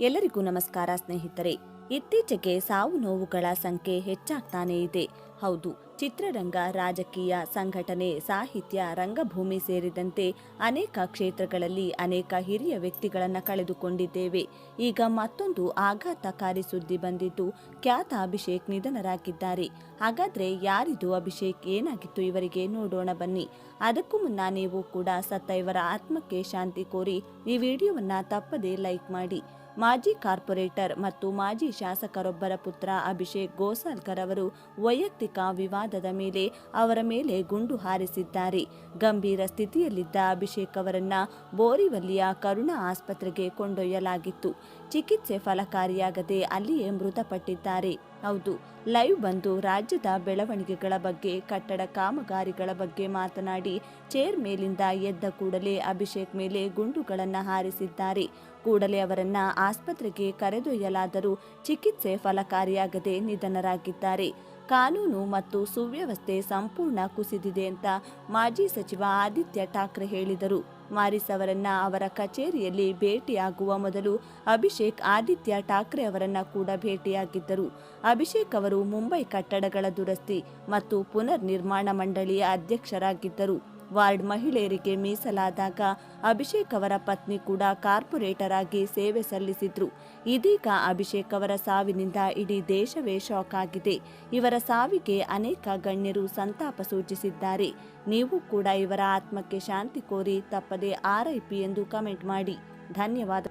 ಎಲ್ಲರಿಗೂ ನಮಸ್ಕಾರ ಸ್ನೇಹಿತರೆ. ಇತ್ತೀಚೆಗೆ ಸಾವು ನೋವುಗಳ ಸಂಖ್ಯೆ ಹೆಚ್ಚಾಗ್ತಾನೇ ಇದೆ. ಹೌದು ಚಿತ್ರರಂಗ, ರಾಜಕೀಯ, ಸಂಘಟನೆ, ಸಾಹಿತ್ಯ, ರಂಗಭೂಮಿ ಸೇರಿದಂತೆ ಅನೇಕ ಕ್ಷೇತ್ರಗಳಲ್ಲಿ ಅನೇಕ ಹಿರಿಯ ವ್ಯಕ್ತಿಗಳನ್ನು ಕಳೆದುಕೊಂಡಿದ್ದೇವೆ. ಈಗ ಮತ್ತೊಂದು ಆಘಾತಕಾರಿ ಸುದ್ದಿ ಬಂದಿದ್ದು, ಖ್ಯಾತ ಅಭಿಷೇಕ್ ನಿಧನರಾಗಿದ್ದಾರೆ. ಹಾಗಾದ್ರೆ ಯಾರಿದು ಅಭಿಷೇಕ್? ಏನಾಗಿತ್ತು ಇವರಿಗೆ? ನೋಡೋಣ ಬನ್ನಿ. ಅದಕ್ಕೂ ಮುನ್ನ ನೀವು ಕೂಡ ಸತ್ತ ಇವರ ಆತ್ಮಕ್ಕೆ ಶಾಂತಿ ಕೋರಿ ಈ ವಿಡಿಯೋವನ್ನ ತಪ್ಪದೇ ಲೈಕ್ ಮಾಡಿ. ಮಾಜಿ ಕಾರ್ಪೊರೇಟರ್ ಮತ್ತು ಮಾಜಿ ಶಾಸಕರೊಬ್ಬರ ಪುತ್ರ ಅಭಿಷೇಕ್ ಗೋಸಾಲ್ಕರ್ ಅವರು ವೈಯಕ್ತಿಕ ವಿವಾದದ ಮೇಲೆ ಅವರ ಮೇಲೆ ಗುಂಡು ಹಾರಿಸಿದ್ದಾರೆ. ಗಂಭೀರ ಸ್ಥಿತಿಯಲ್ಲಿದ್ದ ಅಭಿಷೇಕ್ ಅವರನ್ನ ಬೋರಿವಲ್ಲಿಯ ಕರುಣಾ ಆಸ್ಪತ್ರೆಗೆ ಕೊಂಡೊಯ್ಯಲಾಗಿತ್ತು. ಚಿಕಿತ್ಸೆ ಫಲಕಾರಿಯಾಗದೆ ಅಲ್ಲಿಯೇ ಮೃತಪಟ್ಟಿದ್ದಾರೆ. ಹೌದು, ಲೈವ್ ಬಂದು ರಾಜ್ಯದ ಬೆಳವಣಿಗೆಗಳ ಬಗ್ಗೆ, ಕಟ್ಟಡ ಕಾಮಗಾರಿಗಳ ಬಗ್ಗೆ ಮಾತನಾಡಿ ಚೇರ್ ಮೇಲಿಂದ ಎದ್ದ ಕೂಡಲೇ ಅಭಿಷೇಕ್ ಮೇಲೆ ಗುಂಡುಗಳನ್ನು ಹಾರಿಸಿದ್ದಾರೆ. ಕೂಡಲೇ ಅವರನ್ನ ಆಸ್ಪತ್ರೆಗೆ ಕರೆದೊಯ್ಯಲಾದರೂ ಚಿಕಿತ್ಸೆ ಫಲಕಾರಿಯಾಗದೆ ನಿಧನರಾಗಿದ್ದಾರೆ. ಕಾನೂನು ಮತ್ತು ಸುವ್ಯವಸ್ಥೆ ಸಂಪೂರ್ಣ ಕುಸಿದಿದೆ ಅಂತ ಮಾಜಿ ಸಚಿವ ಆದಿತ್ಯ ಠಾಕ್ರೆ ಹೇಳಿದರು. ಮಾರಿಸ್ ಅವರನ್ನ ಅವರ ಕಚೇರಿಯಲ್ಲಿ ಭೇಟಿಯಾಗುವ ಮೊದಲು ಅಭಿಷೇಕ್ ಆದಿತ್ಯ ಠಾಕ್ರೆ ಅವರನ್ನ ಕೂಡ ಭೇಟಿಯಾಗಿದ್ದರು. ಅಭಿಷೇಕ್ ಅವರು ಮುಂಬೈ ಕಟ್ಟಡಗಳ ದುರಸ್ತಿ ಮತ್ತು ಪುನರ್ ನಿರ್ಮಾಣ ಮಂಡಳಿಯ ಅಧ್ಯಕ್ಷರಾಗಿದ್ದರು. ವಾರ್ಡ್ ಮಹಿಳೆಯರಿಗೆ ಮೀಸಲಾದಾಗ ಅಭಿಷೇಕ್ ಅವರ ಪತ್ನಿ ಕೂಡ ಕಾರ್ಪೊರೇಟರ್ ಆಗಿ ಸೇವೆ ಸಲ್ಲಿಸಿದ್ರು. ಇದೀಗ ಅಭಿಷೇಕ್ ಅವರ ಸಾವಿನಿಂದ ಇಡೀ ದೇಶವೇ ಶಾಕ್ ಆಗಿದೆ. ಇವರ ಸಾವಿಗೆ ಅನೇಕ ಗಣ್ಯರು ಸಂತಾಪ ಸೂಚಿಸಿದ್ದಾರೆ. ನೀವು ಕೂಡ ಇವರ ಆತ್ಮಕ್ಕೆ ಶಾಂತಿ ಕೋರಿ ತಪ್ಪದೆ ಆರ್ಐಪಿ ಎಂದು ಕಮೆಂಟ್ ಮಾಡಿ. ಧನ್ಯವಾದ.